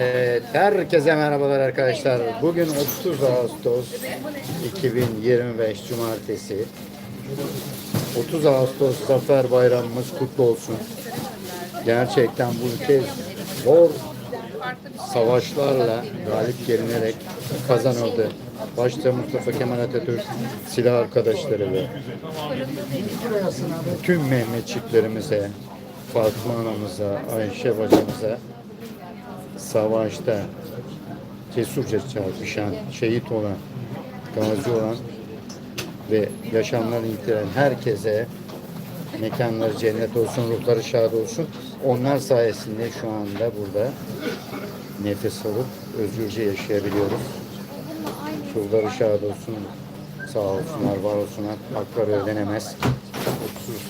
Evet, herkese merhabalar arkadaşlar. Bugün 30 Ağustos 2025 Cumartesi. 30 Ağustos Zafer Bayramımız kutlu olsun. Gerçekten bu ülke zor savaşlarla galip gelinerek kazanıldı. Başta Mustafa Kemal Atatürk silah arkadaşları ve tüm Mehmetçiklerimize, Fatma anamıza, Ayşe bacımıza savaşta cesurca çarpışan, şehit olan, gazi olan ve yaşamlarını yitiren herkese mekanları cennet olsun, ruhları şad olsun. Onlar sayesinde şu anda burada nefes alıp özgürce yaşayabiliyoruz. Ruhları şad olsun, sağ olsunlar, var olsunlar. Hakları ödenemez.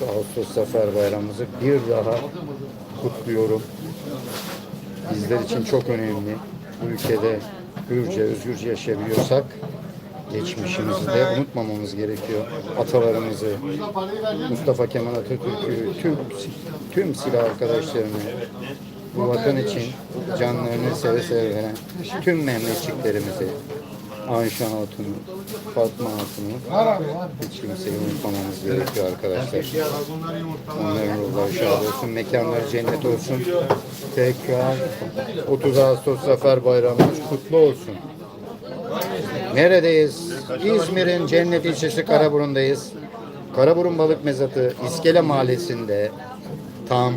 30 Ağustos Zafer Bayramımızı bir daha kutluyorum bizler için çok önemli. Bu ülkede hürce, özgürce yaşayabiliyorsak geçmişimizi de unutmamamız gerekiyor. Atalarımızı, Mustafa Kemal Atatürk'ü, tüm, tüm silah arkadaşlarını bu vatan için canlarını seve seve veren tüm Mehmetçiklerimizi, Ayşe Hatun'u, Fatma Hatun'u hiç kimseyi unutmamamız gerekiyor arkadaşlar. Onların ruhları şad olsun, mekanları cennet olsun. Tekrar 30 Ağustos Zafer Bayramımız kutlu olsun. Neredeyiz? İzmir'in cennet ilçesi Karaburun'dayız. Karaburun Balık Mezatı İskele Mahallesi'nde tam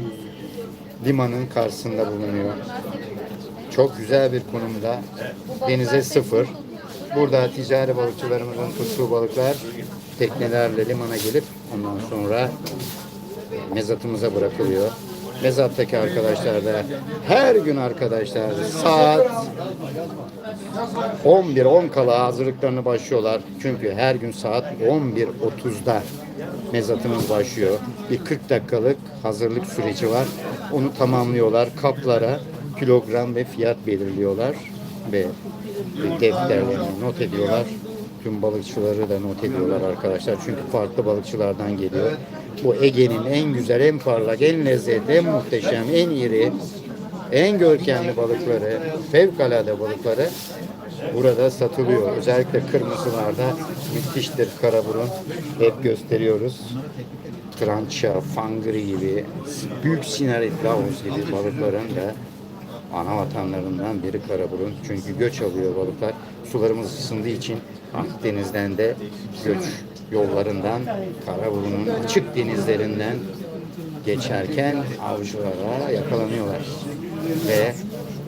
limanın karşısında bulunuyor. Çok güzel bir konumda. Denize sıfır. Burada ticari balıkçılarımızın tuttuğu balıklar teknelerle limana gelip ondan sonra mezatımıza bırakılıyor. Mezattaki arkadaşlar da her gün arkadaşlar saat 11 10 kala hazırlıklarını başlıyorlar. Çünkü her gün saat 11.30'da mezatımız başlıyor. Bir 40 dakikalık hazırlık süreci var. Onu tamamlıyorlar. Kaplara kilogram ve fiyat belirliyorlar ve defterlerini not ediyorlar. Tüm balıkçıları da not ediyorlar arkadaşlar. Çünkü farklı balıkçılardan geliyor. Bu Ege'nin en güzel, en parlak, en lezzetli, en muhteşem, en iri, en görkemli balıkları, fevkalade balıkları burada satılıyor. Özellikle kırmızılarda müthiştir karaburun. Hep gösteriyoruz. Trança, fangri gibi, büyük sinarit, lavuz gibi balıkların da ana vatanlarından biri Karaburun. Çünkü göç alıyor balıklar. Sularımız ısındığı için Akdeniz'den de göç yollarından Karaburun'un açık denizlerinden geçerken avcılara yakalanıyorlar. Ve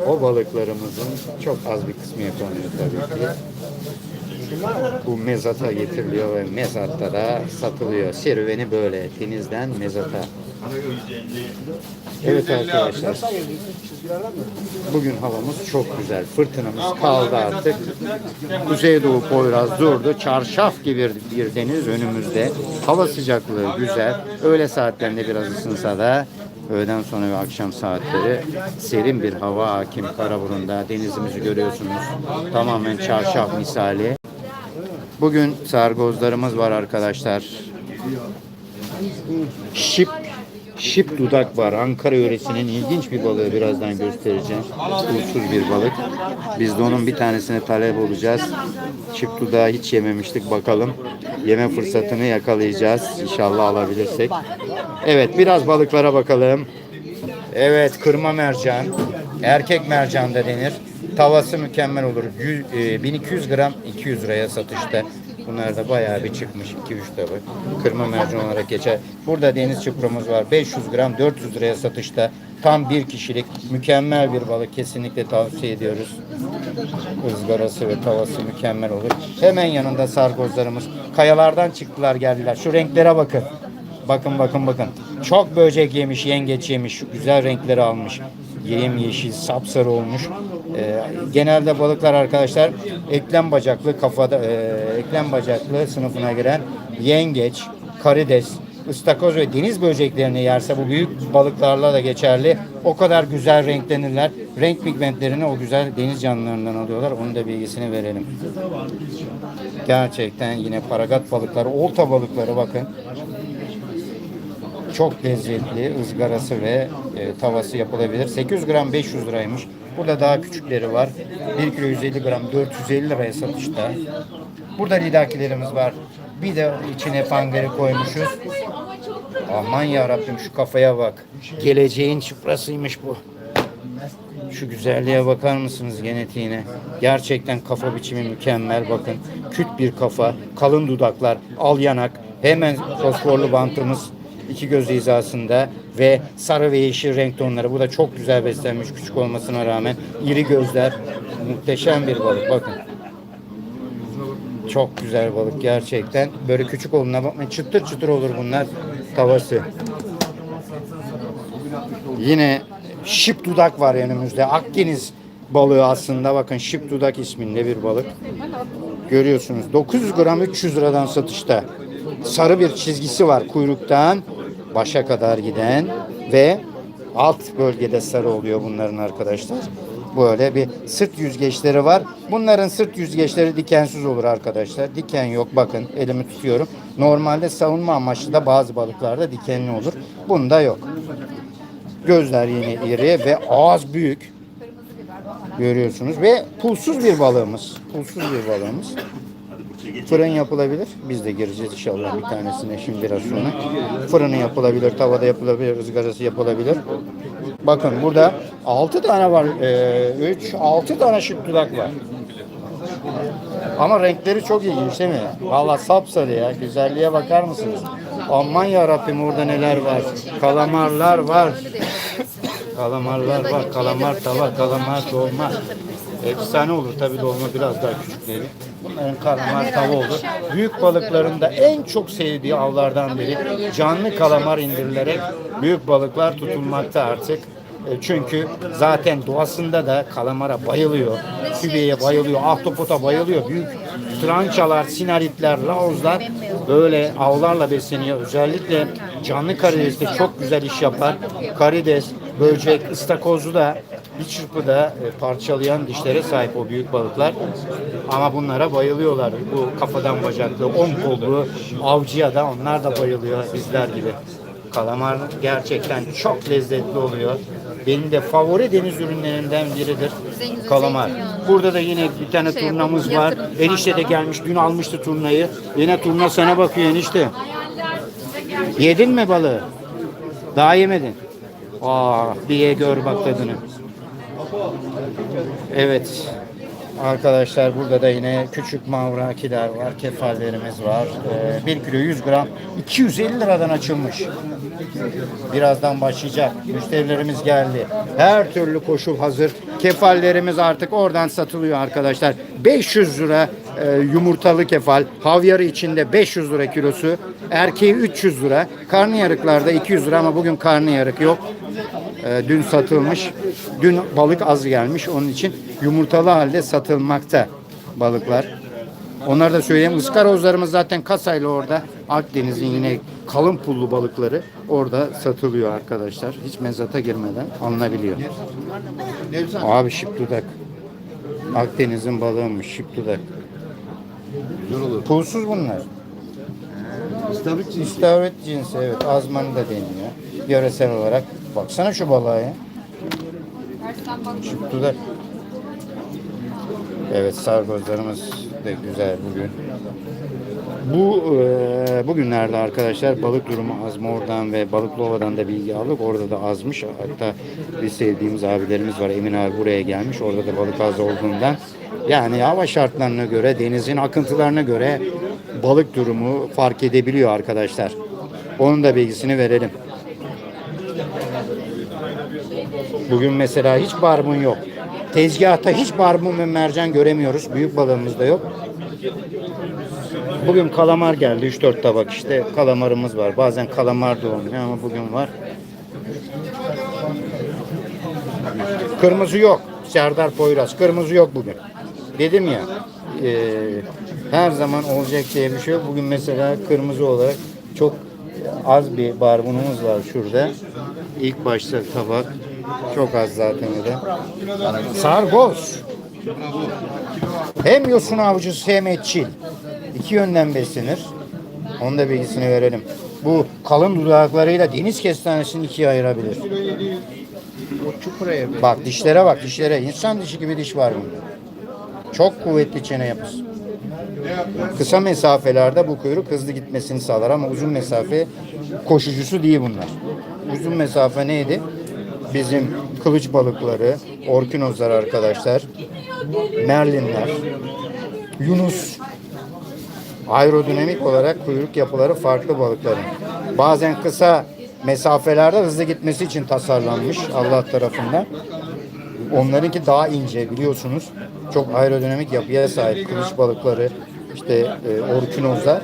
o balıklarımızın çok az bir kısmı yakalanıyor tabii ki. Bu mezata getiriliyor ve mezatta da satılıyor. Serüveni böyle denizden mezata. Evet arkadaşlar. Bugün havamız çok güzel. Fırtınamız kaldı artık. Kuzeydoğu Poyraz durdu. Çarşaf gibi bir deniz önümüzde. Hava sıcaklığı güzel. Öğle saatlerinde biraz ısınsa da öğleden sonra ve akşam saatleri serin bir hava hakim Karaburun'da. Denizimizi görüyorsunuz. Tamamen çarşaf misali. Bugün sargozlarımız var arkadaşlar. Şip Şip dudak var. Ankara yöresinin ilginç bir balığı birazdan göstereceğim. Uçsuz bir balık. Biz de onun bir tanesine talep olacağız. Şip dudağı hiç yememiştik bakalım. Yeme fırsatını yakalayacağız. İnşallah alabilirsek. Evet biraz balıklara bakalım. Evet kırma mercan. Erkek mercan da denir. Tavası mükemmel olur. E, 1200 gram 200 liraya satışta. Bunlar da bayağı bir çıkmış 2-3 tabak. Kırma mercan olarak geçer. Burada deniz çupramız var. 500 gram 400 liraya satışta. Tam bir kişilik mükemmel bir balık. Kesinlikle tavsiye ediyoruz. Izgarası ve tavası mükemmel olur. Hemen yanında sargozlarımız. Kayalardan çıktılar geldiler. Şu renklere bakın. Bakın bakın bakın. Çok böcek yemiş, yengeç yemiş. Şu güzel renkleri almış. Yem yeşil, sapsarı olmuş. Ee, genelde balıklar arkadaşlar eklem bacaklı kafada e, eklem bacaklı sınıfına giren yengeç, karides, ıstakoz ve deniz böceklerini yerse bu büyük balıklarla da geçerli. O kadar güzel renklenirler. Renk pigmentlerini o güzel deniz canlılarından alıyorlar. Onun da bilgisini verelim. Gerçekten yine paragat balıkları, olta balıkları bakın. Çok lezzetli ızgarası ve e, tavası yapılabilir. 800 gram 500 liraymış. Burada daha küçükleri var. 1 kilo 150 gram 450 liraya satışta. Burada lidakilerimiz var. Bir de içine pangari koymuşuz. Aman ya Rabbim şu kafaya bak. Geleceğin çıprasıymış bu. Şu güzelliğe bakar mısınız genetiğine? Gerçekten kafa biçimi mükemmel bakın. Küt bir kafa, kalın dudaklar, al yanak, hemen fosforlu bantımız iki göz hizasında ve sarı ve yeşil renk tonları. Bu da çok güzel beslenmiş küçük olmasına rağmen. iri gözler, muhteşem bir balık bakın. Çok güzel balık gerçekten. Böyle küçük olduğuna bakmayın. Çıtır çıtır olur bunlar tavası. Yine şip dudak var önümüzde. Akdeniz balığı aslında bakın şip dudak isminde bir balık. Görüyorsunuz 900 gram 300 liradan satışta. Sarı bir çizgisi var kuyruktan başa kadar giden ve alt bölgede sarı oluyor bunların arkadaşlar. Böyle bir sırt yüzgeçleri var. Bunların sırt yüzgeçleri dikensiz olur arkadaşlar. Diken yok bakın elimi tutuyorum. Normalde savunma amaçlı da bazı balıklarda dikenli olur. Bunda yok. Gözler yine iri ve ağız büyük. Görüyorsunuz ve pulsuz bir balığımız. Pulsuz bir balığımız. Fırın yapılabilir. Biz de gireceğiz inşallah bir tanesine şimdi biraz sonra. Fırını yapılabilir, tavada yapılabilir, ızgarası yapılabilir. Bakın burada 6 tane var. 3, 6 tane şık dudak var. Ama renkleri çok ilginç değil mi? Valla sapsarı ya. Güzelliğe bakar mısınız? Aman ya Rabbim orada neler var. Kalamarlar var. Kalamarlar var. Kalamar tava, kalamar dolma. Efsane olur tabii dolma biraz daha küçükleri. Bunların kalamar tava olur. Büyük balıkların da en çok sevdiği avlardan biri canlı kalamar indirilerek büyük balıklar tutulmakta artık. E, Çünkü zaten doğasında da kalamara bayılıyor. Kübeye bayılıyor, ahtapota bayılıyor. Büyük trançalar, sinaritler, laozlar böyle avlarla besleniyor. Özellikle canlı karideste çok güzel iş yapar. Karides, böcek, ıstakozu da bir çırpıda e, parçalayan dişlere sahip o büyük balıklar. Ama bunlara bayılıyorlar. Bu kafadan bacaklı, on kollu avcıya da onlar da bayılıyor bizler gibi. Kalamar gerçekten çok lezzetli oluyor. Benim de favori deniz ürünlerimden biridir. Kalamar. Burada da yine bir tane turnamız var. Enişte de gelmiş. Dün almıştı turnayı. Yine turna sana bakıyor enişte. Yedin mi balığı? Daha yemedin. Aa, bir ye gör bak tadını. Evet. Arkadaşlar burada da yine küçük mavrakiler var, kefallerimiz var. Ee, 1 kilo 100 gram 250 liradan açılmış. Birazdan başlayacak. Müşterilerimiz geldi. Her türlü koşul hazır. Kefallerimiz artık oradan satılıyor arkadaşlar. 500 lira e, yumurtalı kefal. Havyarı içinde 500 lira kilosu. Erkeği 300 lira. Karnıyarıklarda 200 lira ama bugün karnıyarık yok. E, dün satılmış. Dün balık az gelmiş. Onun için yumurtalı halde satılmakta balıklar. Onları da söyleyeyim. Iskarozlarımız zaten kasayla orada. Akdeniz'in yine kalın pullu balıkları orada satılıyor arkadaşlar. Hiç mezata girmeden alınabiliyor. Abi şip dudak. Akdeniz'in balığıymış şip dudak. Pulsuz bunlar. İstavrit cinsi evet. Azmanı da deniyor. Yöresel olarak. Baksana şu balığa ya. Şip dudak. Evet sargozlarımız da güzel bugün. Bu e, bugünlerde arkadaşlar balık durumu az oradan ve Balıklıova'dan da bilgi aldık. Orada da azmış. Hatta bir sevdiğimiz abilerimiz var. Emin abi buraya gelmiş. Orada da balık az olduğundan. Yani hava şartlarına göre, denizin akıntılarına göre balık durumu fark edebiliyor arkadaşlar. Onun da bilgisini verelim. Bugün mesela hiç barbun yok. Tezgahta hiç barbun ve mercan göremiyoruz. Büyük balığımız da yok. Bugün kalamar geldi 3-4 tabak işte kalamarımız var. Bazen kalamar da olmuyor ama bugün var. Kırmızı yok. Serdar Poyraz. Kırmızı yok bugün. Dedim ya e, her zaman olacak diye bir şey yok. Bugün mesela kırmızı olarak çok az bir barbunumuz var şurada. İlk başta tabak. Çok az zaten o da. Sargoz. Hem yosun avcısı hem etçil. İki yönden beslenir. Onun da bilgisini verelim. Bu kalın dudaklarıyla deniz kestanesini ikiye ayırabilir. Bak dişlere bak dişlere. İnsan dişi gibi diş var bunda. Çok kuvvetli çene yapısı. Kısa mesafelerde bu kuyruk hızlı gitmesini sağlar ama uzun mesafe koşucusu değil bunlar. Uzun mesafe neydi? Bizim kılıç balıkları, orkinozlar arkadaşlar, merlinler, yunus, aerodinamik olarak kuyruk yapıları farklı balıkların. Bazen kısa mesafelerde hızlı gitmesi için tasarlanmış Allah tarafından. Onlarınki daha ince biliyorsunuz. Çok aerodinamik yapıya sahip kılıç balıkları, işte e, orkinozlar.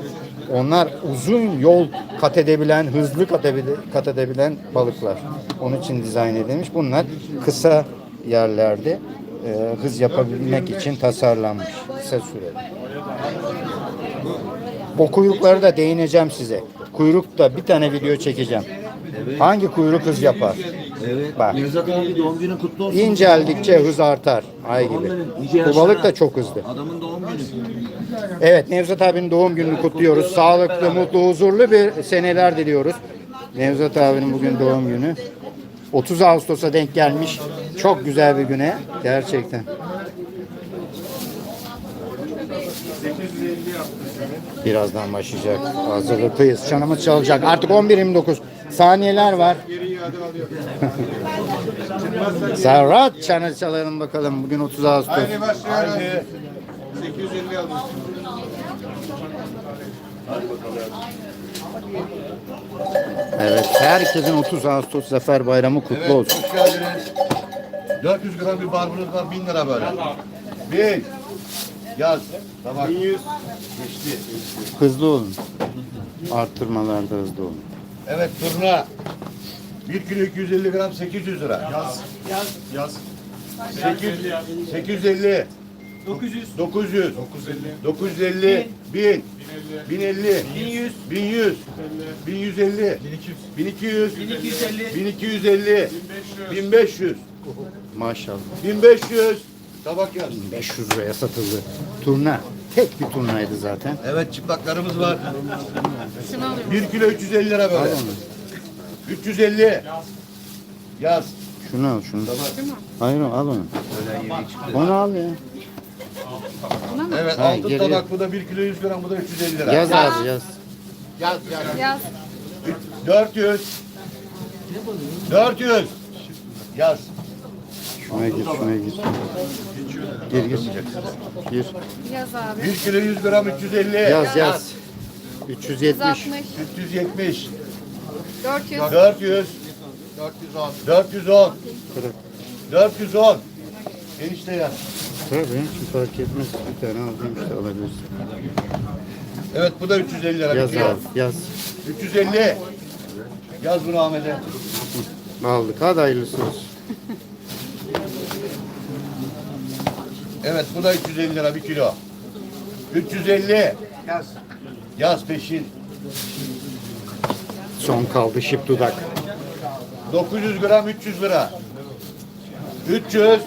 Onlar uzun yol kat edebilen, hızlı kat, edebilen, kat edebilen balıklar. Onun için dizayn edilmiş. Bunlar kısa yerlerde e, hız yapabilmek için tasarlanmış. Kısa sürede. Bu kuyrukları da değineceğim size. Kuyrukta bir tane video çekeceğim. Hangi kuyruk hız yapar? Evet. Bak. Nevzat abi doğum günün kutlu olsun. İnceldikçe hız artar. Ay gibi. Bu balık da çok hızlı. Adamın doğum günü. Evet Nevzat abinin doğum gününü kutluyoruz. Sağlıklı, mutlu, huzurlu bir seneler diliyoruz. Nevzat abinin bugün doğum günü. 30 Ağustos'a denk gelmiş. Çok güzel bir güne. Gerçekten. Birazdan başlayacak. Hazırlıklıyız. Çanımız çalacak. Artık 11.29 saniyeler var. Serhat çanı çalalım bakalım. Bugün 30 Ağustos. Haydi başlıyoruz. 850 aldım. Evet, herkesin 30 Ağustos Zafer Bayramı kutlu Evet, olsun. hoş geldiniz. 400 gram bir barbunuz var, 1000 lira böyle. Bin. Yaz. Tabak. 1100. Geçti. Hızlı olun. Arttırmalarda hızlı olun. Evet, turna. 1 kilo 250 gram 800 lira. Yaz. Yaz. Yaz. 800, 850. 900. 900. 950. 1000. 1050. 1100. 1100. 1150. 1200. 1250. 1250. 1500. Maşallah. 1500. Tabak yaz. 500 liraya satıldı. Turna. Tek bir turnaydı zaten. Evet çıplaklarımız var. 1 kilo 350 lira böyle. 350. Yaz. Şunu al şunu. Hayır al onu. Onu al ya. Evet Ha, altın geri- tabak bu da 1 kilo 100 gram bu da 350 lira. Yaz abi yaz. Yaz. 400. 400. Yaz. Şuna gir şuna gir. Gir gir. Gir. Yaz abi. 1 kilo 100 gram 350. Yaz yaz. 370. 160. 370. 400. 400. 410. Kırık. 410. Enişte yaz. Tabii hiç fark etmez. Bir tane aldım işte alabilirsin. Evet bu da 350 lira. Yaz abi yaz. 350. Yaz bunu Ahmet'e. Aldık. Hadi hayırlısı olsun. Evet bu da 350 lira bir kilo. 350. Yaz. Yaz peşin. Son kaldı şıp dudak. 900 gram 300 lira. 300.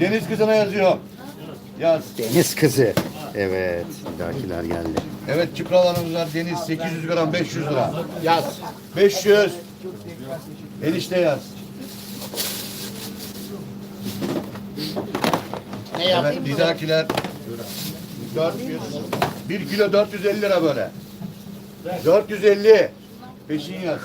Deniz kızına yazıyorum. Yaz. Deniz kızı. Evet. Bir dahakiler geldi. Evet çipralarımız var. Deniz 800 gram 500 lira. Yaz. 500. Enişte yaz. Evet dizakiler. 400. 1 kilo 450 lira böyle. 450. Peşin yaz.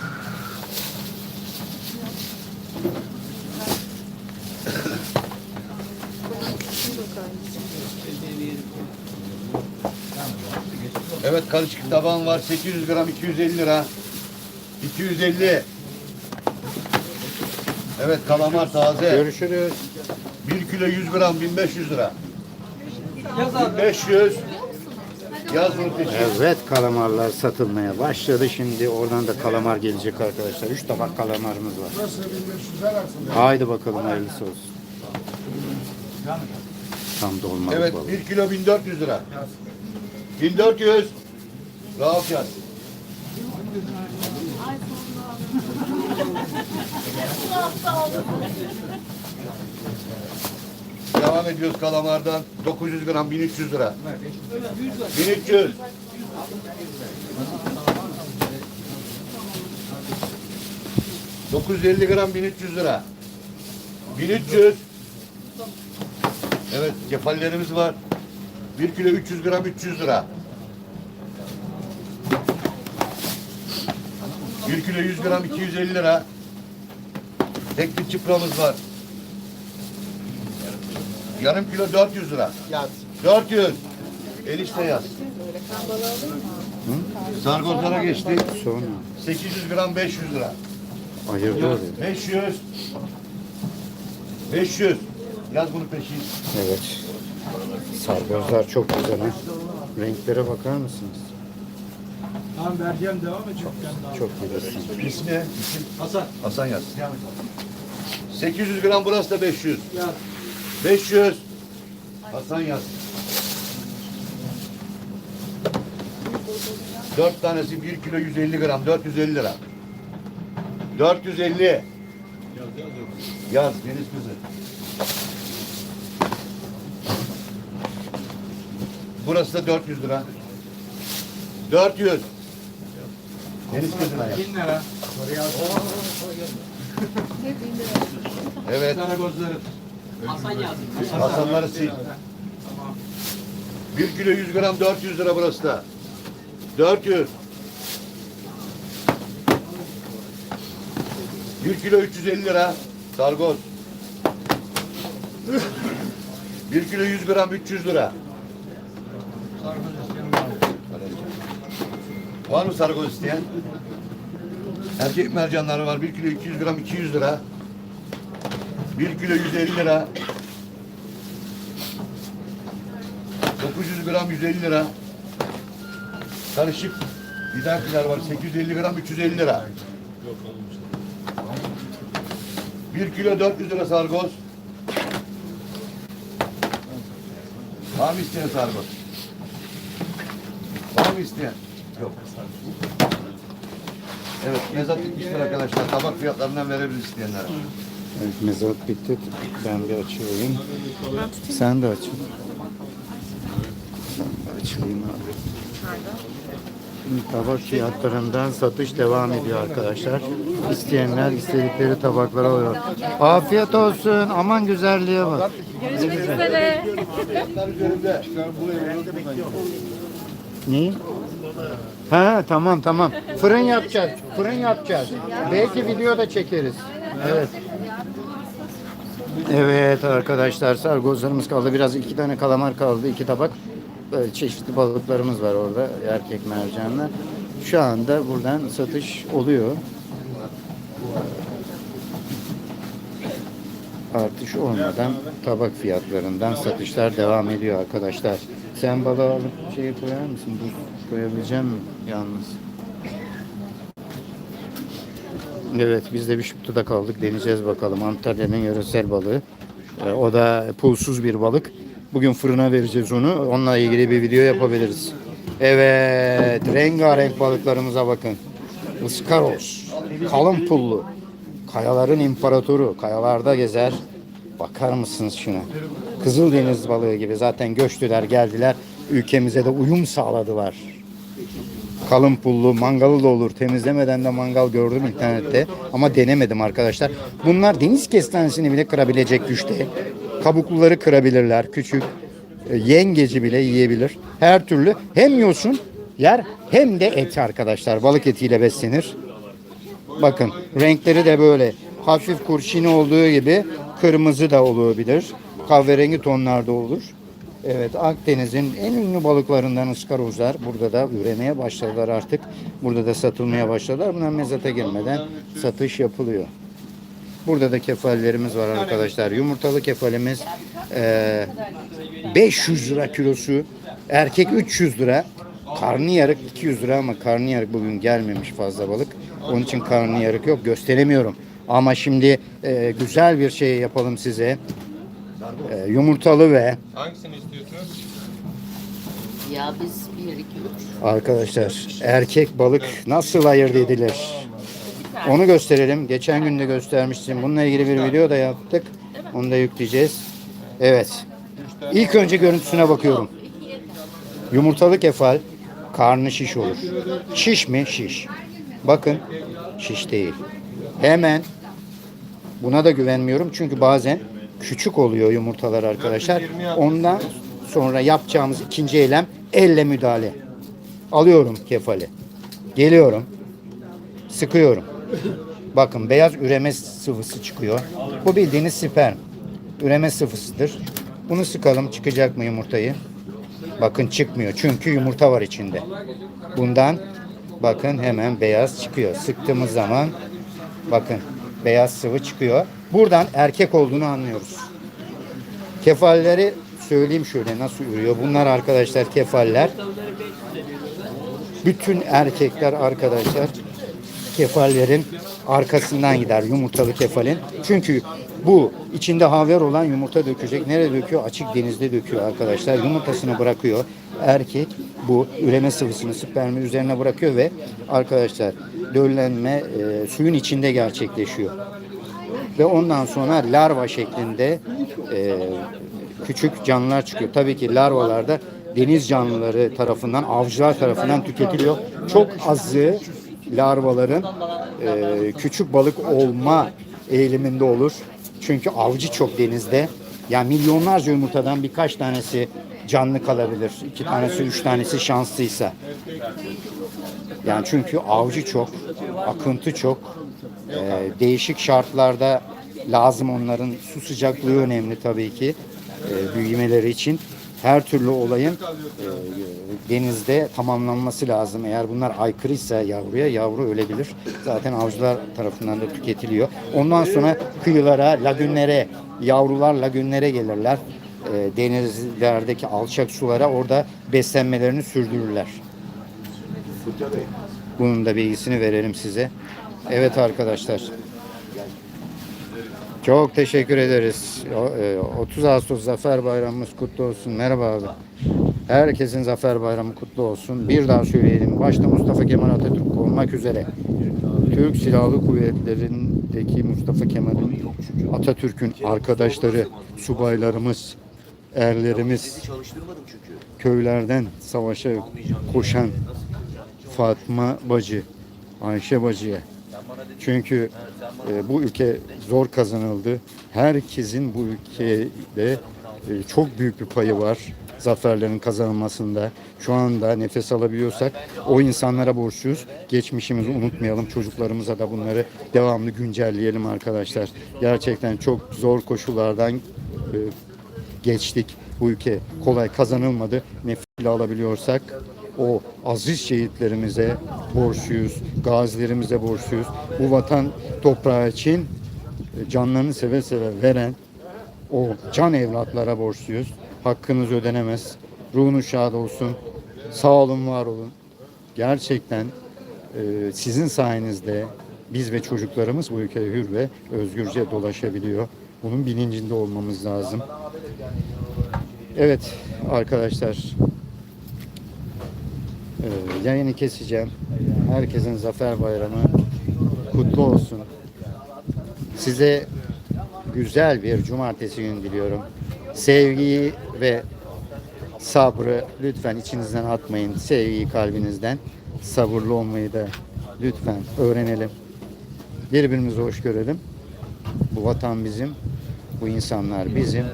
Evet karışık taban var. 800 gram 250 lira. 250. Evet kalamar taze. Görüşürüz. 1 kilo 100 gram 1500 lira. 1500. Yaz bunu peşin. Evet kalamarlar satılmaya başladı. Şimdi oradan da kalamar gelecek arkadaşlar. Üç tabak kalamarımız var. Haydi bakalım hayırlısı olsun. Tam dolmalık Evet balık. 1 kilo 1400 lira. 1400. Rahat yaz. Devam ediyoruz kalamardan. 900 gram 1300 lira. 1300. 950 gram 1300 lira. 1300. Evet kefallerimiz var. 1 kilo 300 gram 300 lira. 1 kilo 100 gram 250 lira. Tek bir çıpramız var. Yarım kilo 400 lira. Yaz. 400. Enişte yaz. Sargozlara geçtik. Sonra 800 gram 500 lira. ayırdı oraya. 500. 500. Yaz bunu peşin. Evet. Sargozlar çok güzel ha. Renklere bakar mısınız? Tamam vereceğim devam et. Çok Çok güzel. İsmi ne? İsim Hasan. Hasan yaz. 800 gram burası da 500. Yaz. 500. Hasan yaz. 4 tanesi 1 kilo 150 gram 450 lira. 450. Yaz deniz kızı. Burası da 400 lira. 400. Deniz kızına yaz. 1000 lira. Oraya yaz. Evet. Saragozları. Hasanları sil. 1 kilo 100 gram 400 lira burası da. 400. 1 kilo 350 lira. Sargoz. 1 kilo 100 gram 300 lira. Var mı sargoz isteyen? Erkek mercanları var. 1 kilo 200 gram 200 lira. 1 kilo 150 lira. 900 gram 150 lira. Karışık bidakiler var. 850 gram 350 lira. 1 kilo 400 lira sargoz. Var mı isteyen sargoz? Var mı isteyen? Yok. Evet, mezat bitmiştir arkadaşlar. Tabak fiyatlarından verebiliriz isteyenlere. Evet, mezat bitti. Ben bir açayım. Sen de aç. Açayım abi. Şimdi tabak fiyatlarından satış devam ediyor arkadaşlar. İsteyenler istedikleri tabaklara alıyor. Afiyet olsun. Aman güzelliğe bak. Görüşmek üzere. Fiyatlar üzerinde. Ne? Ha tamam tamam. Fırın yapacağız. Fırın yapacağız. Belki video da çekeriz. Evet. Evet arkadaşlar sargozlarımız kaldı. Biraz iki tane kalamar kaldı. iki tabak. Böyle çeşitli balıklarımız var orada. Erkek mercanlar. Şu anda buradan satış oluyor. Artış olmadan tabak fiyatlarından satışlar devam ediyor arkadaşlar. Sen balığı alıp şeyi koyar mısın? Bu koyabileceğim mi yalnız? Evet biz de şıktıda kaldık. Deneyeceğiz bakalım. Antalya'nın yöresel balığı. Ee, o da pulsuz bir balık. Bugün fırına vereceğiz onu. Onunla ilgili bir video yapabiliriz. Evet. Rengarenk balıklarımıza bakın. Iskaros. Kalın pullu. Kayaların imparatoru. Kayalarda gezer. Bakar mısınız şuna? Kızıldeniz balığı gibi. Zaten göçtüler geldiler. Ülkemize de uyum sağladılar. Kalın pullu, mangalı da olur. Temizlemeden de mangal gördüm internette. Ama denemedim arkadaşlar. Bunlar deniz kestanesini bile kırabilecek güçte. Kabukluları kırabilirler. Küçük e, yengeci bile yiyebilir. Her türlü hem yosun yer hem de et arkadaşlar. Balık etiyle beslenir. Bakın renkleri de böyle hafif kurşini olduğu gibi kırmızı da olabilir. Kahverengi tonlarda olur. Evet Akdeniz'in en ünlü balıklarından ıskarozlar burada da üremeye başladılar artık. Burada da satılmaya başladılar. Bunlar mezata girmeden satış yapılıyor. Burada da kefallerimiz var arkadaşlar. Yumurtalı kefalimiz eee, 500 lira kilosu. Erkek 300 lira. Karnı yarık 200 lira ama karnı yarık bugün gelmemiş fazla balık. Onun için karnı yarık yok. Gösteremiyorum. Ama şimdi eee, güzel bir şey yapalım size. Eee, yumurtalı ve? Ya biz 1, 2, 3. Arkadaşlar erkek balık nasıl ayırt edilir? Onu gösterelim. Geçen gün de göstermiştim. Bununla ilgili bir video da yaptık. Onu da yükleyeceğiz. Evet. İlk önce görüntüsüne bakıyorum. Yumurtalı kefal karnı şiş olur. Şiş mi? Şiş. Bakın şiş değil. Hemen buna da güvenmiyorum çünkü bazen küçük oluyor yumurtalar arkadaşlar. Ondan sonra yapacağımız ikinci eylem elle müdahale. Alıyorum kefali. Geliyorum. Sıkıyorum. Bakın beyaz üreme sıvısı çıkıyor. Bu bildiğiniz sperm. Üreme sıvısıdır. Bunu sıkalım çıkacak mı yumurtayı? Bakın çıkmıyor çünkü yumurta var içinde. Bundan bakın hemen beyaz çıkıyor. Sıktığımız zaman bakın beyaz sıvı çıkıyor. Buradan erkek olduğunu anlıyoruz. Kefalleri söyleyeyim şöyle nasıl ürüyor. Bunlar arkadaşlar kefaller. Bütün erkekler arkadaşlar kefallerin arkasından gider yumurtalı kefalin. Çünkü bu içinde haver olan yumurta dökecek. Nereye döküyor? Açık denizde döküyor arkadaşlar. Yumurtasını bırakıyor. Erkek bu üreme sıvısını spermi üzerine bırakıyor ve arkadaşlar döllenme e, suyun içinde gerçekleşiyor. Ve ondan sonra larva şeklinde e, küçük canlılar çıkıyor. Tabii ki larvalar da deniz canlıları tarafından, avcılar tarafından tüketiliyor. Çok azı larvaların e, küçük balık olma eğiliminde olur. Çünkü avcı çok denizde. Yani milyonlarca yumurtadan birkaç tanesi canlı kalabilir. İki tanesi, üç tanesi şanslıysa. Yani çünkü avcı çok, akıntı çok. Ee, değişik şartlarda lazım onların su sıcaklığı önemli tabii ki e, büyümeleri için. Her türlü olayın e, denizde tamamlanması lazım. Eğer bunlar aykırıysa yavruya yavru ölebilir. Zaten avcılar tarafından da tüketiliyor. Ondan sonra kıyılara, lagünlere, yavrular lagünlere gelirler. E, denizlerdeki alçak sulara orada beslenmelerini sürdürürler. Bunun da bilgisini verelim size. Evet arkadaşlar. Çok teşekkür ederiz. O- e, 30 Ağustos Zafer Bayramımız kutlu olsun. Merhaba abi. Herkesin Zafer Bayramı kutlu olsun. Bir daha söyleyelim. Başta Mustafa Kemal Atatürk olmak üzere. Türk Silahlı Kuvvetleri'ndeki Mustafa Kemal'in Atatürk'ün arkadaşları, subaylarımız, erlerimiz, köylerden savaşa koşan Fatma Bacı, Ayşe Bacı'ya. Çünkü e, bu ülke zor kazanıldı. Herkesin bu ülkede e, çok büyük bir payı var zaferlerin kazanılmasında. Şu anda nefes alabiliyorsak o insanlara borçluyuz. Geçmişimizi unutmayalım. Çocuklarımıza da bunları devamlı güncelleyelim arkadaşlar. Gerçekten çok zor koşullardan e, geçtik. Bu ülke kolay kazanılmadı. Nefile alabiliyorsak o aziz şehitlerimize borçluyuz. Gazilerimize borçluyuz. Bu vatan toprağı için e, canlarını seve seve veren o can evlatlara borçluyuz. Hakkınız ödenemez. Ruhunuz şad olsun. Sağ olun, var olun. Gerçekten e, sizin sayenizde biz ve çocuklarımız bu ülkede hür ve özgürce dolaşabiliyor. Bunun bilincinde olmamız lazım. Evet arkadaşlar e, yayını keseceğim. Herkesin Zafer Bayramı kutlu olsun. Size güzel bir cumartesi günü diliyorum. Sevgiyi ve sabrı lütfen içinizden atmayın. Sevgiyi kalbinizden, sabırlı olmayı da lütfen öğrenelim. Birbirimizi hoş görelim. Bu vatan bizim, bu insanlar bizim.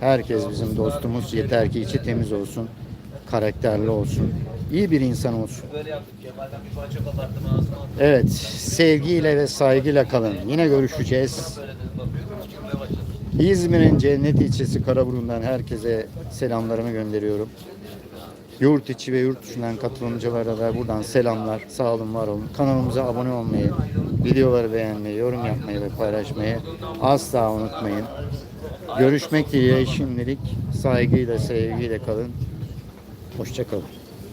Herkes bizim dostumuz. Yeter ki içi temiz olsun, karakterli olsun, iyi bir insan olsun. Evet, sevgiyle ve saygıyla kalın. Yine görüşeceğiz. İzmir'in cennet ilçesi Karaburun'dan herkese selamlarımı gönderiyorum. Yurt içi ve yurt dışından katılımcılara da buradan selamlar. Sağ olun, var olun. Kanalımıza abone olmayı, videoları beğenmeyi, yorum yapmayı ve paylaşmayı asla unutmayın. Görüşmek dileğiyle şimdilik saygıyla, sevgiyle kalın. Hoşçakalın.